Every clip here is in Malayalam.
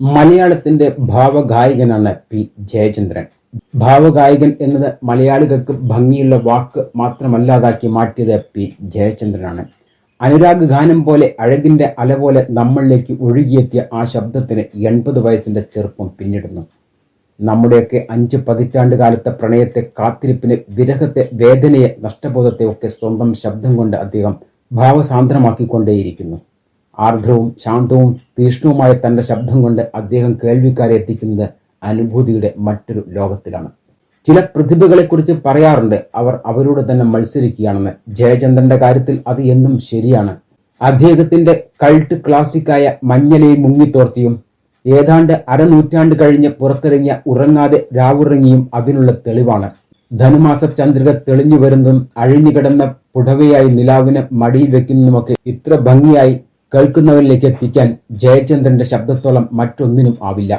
മലയാളത്തിന്റെ ഭാവഗായകനാണ് പി ജയചന്ദ്രൻ. ഭാവഗായകൻ എന്നത് മലയാളികൾക്ക് ഭംഗിയുള്ള വാക്ക് മാത്രമല്ലാതാക്കി മാറ്റിയത് പി ജയചന്ദ്രനാണ്. അനുരാഗ് ഗാനം പോലെ അഴകിന്റെ അല പോലെ നമ്മളിലേക്ക് ഒഴുകിയെത്തിയ ആ ശബ്ദത്തിന് എൺപത് വയസ്സിന്റെ ചെറുപ്പം പിന്നിടുന്നു. നമ്മുടെയൊക്കെ അഞ്ച് പതിറ്റാണ്ട് കാലത്തെ പ്രണയത്തെ കാത്തിരിപ്പിനെ വിരഹത്തെ വേദനയെ നഷ്ടബോധത്തെ ഒക്കെ സ്വന്തം ശബ്ദം കൊണ്ട് അദ്ദേഹം ഭാവസാന്ദ്രമാക്കിക്കൊണ്ടേയിരിക്കുന്നു. ആർദ്രവും ശാന്തവും തീഷ്ണവുമായ തന്റെ ശബ്ദം കൊണ്ട് അദ്ദേഹം കേൾവിക്കാരെ എത്തിക്കുന്നത് അനുഭൂതിയുടെ മറ്റൊരു ലോകത്തിലാണ്. ചില പ്രതിഭകളെക്കുറിച്ച് പറയാറുണ്ട്. അവർ അവരോട് തന്നെ മത്സരിക്കുകയാണെന്ന്. ജയചന്ദ്രന്റെ കാര്യത്തിൽ അത് എന്നും ശരിയാണ്. അദ്ദേഹത്തിന്റെ കൾട്ട് ക്ലാസിക്കായ മഞ്ഞലയും മുങ്ങിത്തോർത്തിയും ഏതാണ്ട് അരനൂറ്റാണ്ട് കഴിഞ്ഞ് പുറത്തിറങ്ങിയ ഉറങ്ങാതെ രാവുറങ്ങിയും അതിനുള്ള തെളിവാണ്. ധനുമാസ ചന്ദ്രിക തെളിഞ്ഞു വരുന്നതും അഴിഞ്ഞുകിടന്ന പുടവയായി നിലാവിനെ മടിയിൽ വെക്കുന്നതുമൊക്കെ ഇത്ര ഭംഗിയായി കേൾക്കുന്നവരിലേക്ക് എത്തിക്കാൻ ജയചന്ദ്രന്റെ ശബ്ദത്തോളം മറ്റൊന്നിനും ആവില്ല.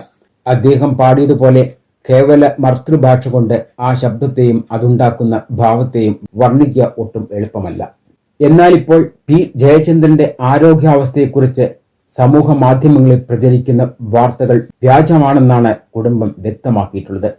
അദ്ദേഹം പാടിയതുപോലെ കേവല മർത്തൃഭാഷ കൊണ്ട് ആ ശബ്ദത്തെയും അതുണ്ടാക്കുന്ന ഭാവത്തെയും വർണിക്കുക ഒട്ടും എളുപ്പമല്ല. എന്നാൽ ഇപ്പോൾ പി. ജയചന്ദ്രന്റെ ആരോഗ്യാവസ്ഥയെക്കുറിച്ച് സമൂഹ മാധ്യമങ്ങളിൽ പ്രചരിക്കുന്ന വാർത്തകൾ വ്യാജമാണെന്നാണ് കുടുംബം വ്യക്തമാക്കിയിട്ടുള്ളത്.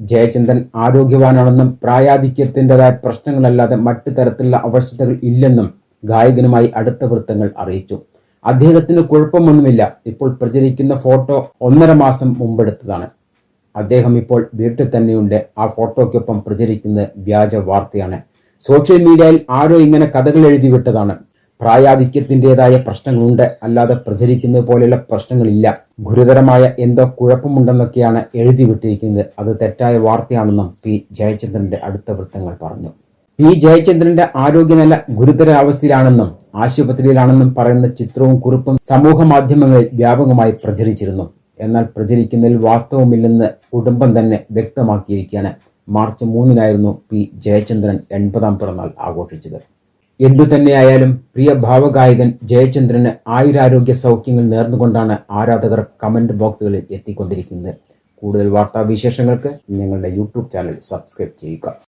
ജയചന്ദ്രൻ ആരോഗ്യവാനാണെന്നും പ്രായാധിക്യത്തിന്റെതായ പ്രശ്നങ്ങളല്ലാതെ മറ്റു തരത്തിലുള്ള അവസ്ഥകൾ ഇല്ലെന്നും ഗായകനുമായി അടുത്ത വൃത്തങ്ങൾ അറിയിച്ചു. അദ്ദേഹത്തിന് കുഴപ്പമൊന്നുമില്ല. ഇപ്പോൾ പ്രചരിക്കുന്ന ഫോട്ടോ ഒന്നര മാസം മുമ്പെടുത്തതാണ്. അദ്ദേഹം ഇപ്പോൾ വീട്ടിൽ തന്നെയുണ്ട്. ആ ഫോട്ടോയ്ക്കൊപ്പം പ്രചരിക്കുന്നത് വ്യാജ വാർത്തയാണ്. സോഷ്യൽ മീഡിയയിൽ ആരോ ഇങ്ങനെ കഥകൾ എഴുതി വിട്ടതാണ്. പ്രായാധിക്യത്തിന്റെതായ പ്രശ്നങ്ങളുണ്ട്. അല്ലാതെ പ്രചരിക്കുന്നത് പോലെയുള്ള പ്രശ്നങ്ങളില്ല. ഗുരുതരമായ എന്തോ കുഴപ്പമുണ്ടെന്നൊക്കെയാണ് എഴുതി വിട്ടിരിക്കുന്നത്. അത് തെറ്റായ വാർത്തയാണെന്നും പി. ജയചന്ദ്രന്റെ അടുത്ത വൃത്തങ്ങൾ പറഞ്ഞു. പി. ജയചന്ദ്രന്റെ ആരോഗ്യനില ഗുരുതരാവസ്ഥയിലാണെന്നും ആശുപത്രിയിലാണെന്നും പറയുന്ന ചിത്രവും കുറിപ്പും സമൂഹ മാധ്യമങ്ങളിൽ വ്യാപകമായി പ്രചരിച്ചിരുന്നു. എന്നാൽ പ്രചരിക്കുന്നതിൽ വാസ്തവമില്ലെന്ന് കുടുംബം തന്നെ വ്യക്തമാക്കിയിരിക്കുകയാണ്. മാർച്ച് മൂന്നിനായിരുന്നു പി ജയചന്ദ്രൻ എൺപതാം പിറന്നാൾ ആഘോഷിച്ചത്. എന്തുതന്നെയായാലും പ്രിയ ഭാവഗായകൻ ജയചന്ദ്രന് ആയുരാരോഗ്യ സൗഖ്യങ്ങൾ നേർന്നുകൊണ്ടാണ് ആരാധകർ കമന്റ് ബോക്സുകളിൽ എത്തിക്കൊണ്ടിരിക്കുന്നത്. കൂടുതൽ വാർത്താവിശേഷങ്ങൾക്ക് ഞങ്ങളുടെ യൂട്യൂബ് ചാനൽ സബ്സ്ക്രൈബ് ചെയ്യുക.